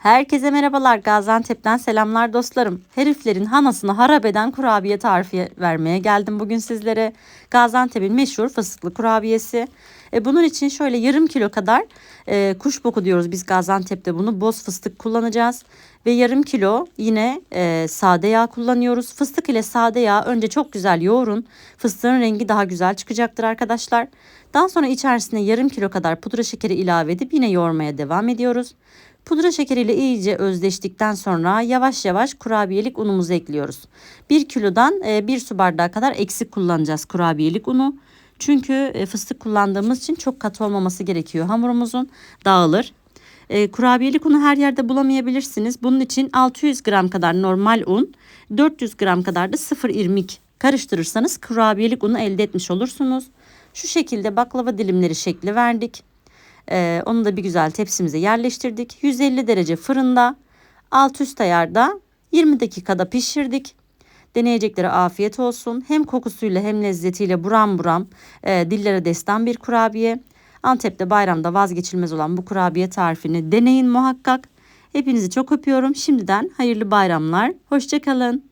Herkese merhabalar Gaziantep'ten selamlar dostlarım. Heriflerin hanasını harap eden kurabiye tarifi vermeye geldim bugün sizlere. Gaziantep'in meşhur fıstıklı kurabiyesi. E, bunun için şöyle yarım kilo kadar e, kuşboku diyoruz biz Gaziantep'te bunu boz fıstık kullanacağız. Ve yarım kilo yine e, sade yağ kullanıyoruz. Fıstık ile sade yağ önce çok güzel yoğurun. Fıstığın rengi daha güzel çıkacaktır arkadaşlar. Daha sonra içerisine yarım kilo kadar pudra şekeri ilave edip yine yoğurmaya devam ediyoruz. Pudra şekeriyle iyice özleştikten sonra yavaş yavaş kurabiyelik unumuzu ekliyoruz. 1 kilodan 1 su bardağı kadar eksik kullanacağız kurabiyelik unu. Çünkü e, fıstık kullandığımız için çok katı olmaması gerekiyor hamurumuzun dağılır. E, kurabiyelik unu her yerde bulamayabilirsiniz. Bunun için 600 gram kadar normal un, 400 gram kadar da sıfır irmik karıştırırsanız kurabiyelik unu elde etmiş olursunuz. Şu şekilde baklava dilimleri şekli verdik. Ee, onu da bir güzel tepsimize yerleştirdik. 150 derece fırında alt üst ayarda 20 dakikada pişirdik. Deneyeceklere afiyet olsun. Hem kokusuyla hem lezzetiyle buram buram e, dillere destan bir kurabiye. Antep'te bayramda vazgeçilmez olan bu kurabiye tarifini deneyin muhakkak. Hepinizi çok öpüyorum. Şimdiden hayırlı bayramlar. Hoşçakalın.